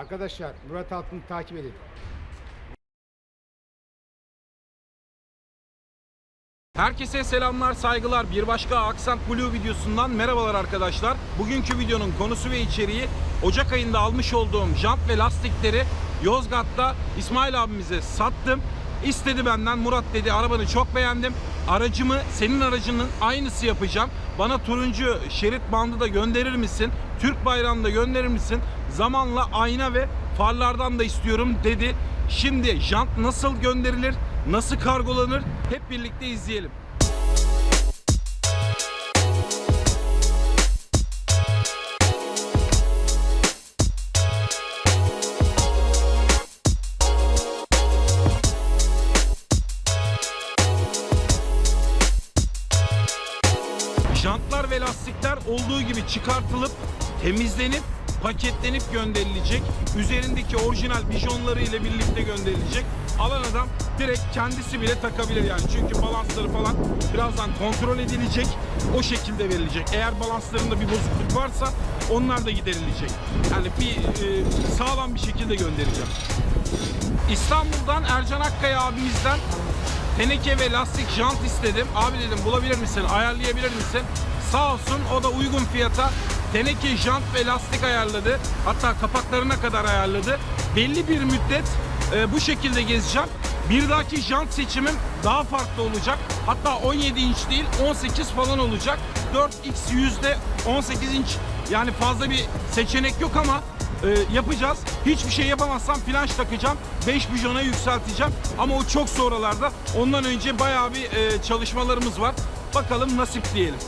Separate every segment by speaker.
Speaker 1: Arkadaşlar Murat Altın'ı takip edin.
Speaker 2: Herkese selamlar, saygılar. Bir başka Accent Blue videosundan merhabalar arkadaşlar. Bugünkü videonun konusu ve içeriği Ocak ayında almış olduğum jant ve lastikleri Yozgat'ta İsmail abimize sattım. İstedi benden Murat dedi arabanı çok beğendim. Aracımı senin aracının aynısı yapacağım. Bana turuncu şerit bandı da gönderir misin? Türk bayrağını da gönderir misin? Zamanla ayna ve farlardan da istiyorum dedi. Şimdi jant nasıl gönderilir? Nasıl kargolanır? Hep birlikte izleyelim. Jantlar ve lastikler olduğu gibi çıkartılıp temizlenip paketlenip gönderilecek. Üzerindeki orijinal bijonları ile birlikte gönderilecek. Alan adam direkt kendisi bile takabilir yani. Çünkü balansları falan birazdan kontrol edilecek. O şekilde verilecek. Eğer balanslarında bir bozukluk varsa onlar da giderilecek. Yani bir e, sağlam bir şekilde göndereceğim. İstanbul'dan Ercan Akkaya abimizden teneke ve lastik jant istedim. Abi dedim bulabilir misin, ayarlayabilir misin? Sağ olsun o da uygun fiyata teneke jant ve lastik ayarladı. Hatta kapaklarına kadar ayarladı. Belli bir müddet e, bu şekilde gezeceğim. Bir dahaki jant seçimim daha farklı olacak. Hatta 17 inç değil 18 falan olacak. 4x yüzde 18 inç yani fazla bir seçenek yok ama e, yapacağız. Hiçbir şey yapamazsam flanş takacağım. 5 bijona yükselteceğim. Ama o çok sonralarda. Ondan önce bayağı bir e, çalışmalarımız var. Bakalım nasip diyelim.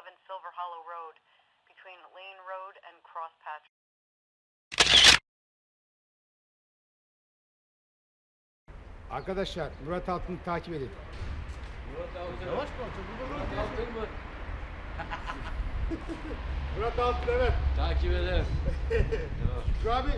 Speaker 3: 211 Silver Hollow Road between Lane Road and Cross Patch.
Speaker 1: Arkadaşlar Murat Altın'ı takip edin.
Speaker 4: Yavaş mı? Murat Altın mı?
Speaker 1: Murat Altın evet.
Speaker 4: Takip ederim.
Speaker 1: Şu abi